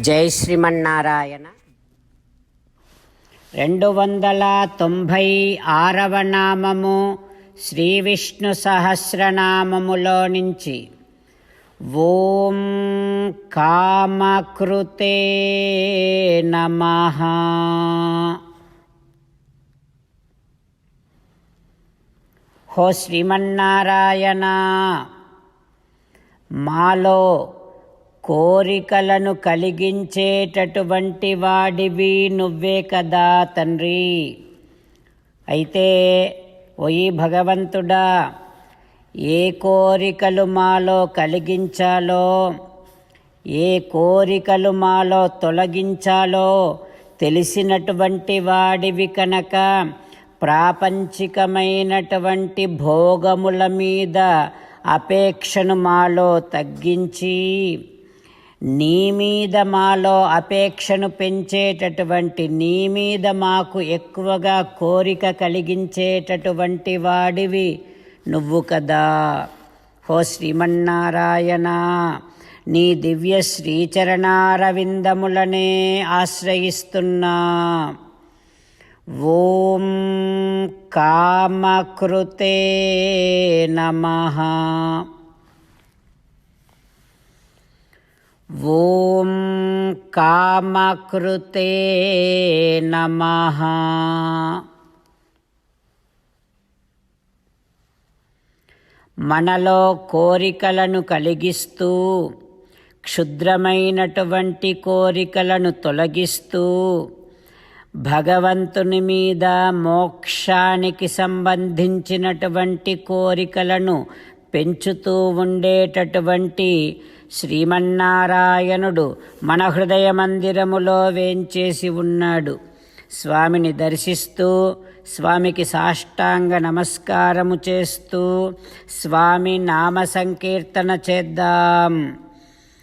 జై శ్రీమన్నారాయణ. రెండు వందల తొంభై ఆరవ నామము శ్రీ విష్ణు సహస్రనామములో నుంచి. ఓం కామకృతే నమ. హో శ్రీమన్నారాయణ మాలో కోరికలను కలిగించేటటువంటి వాడివి నువ్వే కదా తండ్రి. అయితే ఓయి భగవంతుడా ఏ కోరికలు మాలో కలిగించాలో ఏ కోరికలు మాలో తొలగించాలో తెలిసినటువంటి వాడివి కనుక ప్రాపంచికమైనటువంటి భోగముల మీద అపేక్షను మాలో తగ్గించి. నీ మీద మాలో అపేక్షను పెంచేటటువంటి నీ మీద మాకు ఎక్కువగా కోరిక కలిగించేటటువంటి వాడివి నువ్వు కదా. హో శ్రీమన్నారాయణ నీ దివ్య శ్రీచరణారవిందములనే ఆశ్రయిస్తున్నా. ఓం కామకృతే నమః. ఓం కామకృతే నమః. మనలో కోరికలను కలిగిస్తూ క్షుద్రమైనటువంటి కోరికలను తొలగిస్తూ భగవంతుని మీద మోక్షానికి సంబంధించినటువంటి కోరికలను పెంచుతూ ఉండేటటువంటి శ్రీమన్నారాయణుడు మన హృదయ మందిరములో వేంచేసి ఉన్నాడు. స్వామిని దర్శిస్తూ స్వామికి సాష్టాంగ నమస్కారము చేస్తూ స్వామి నామ సంకీర్తన చేద్దాం.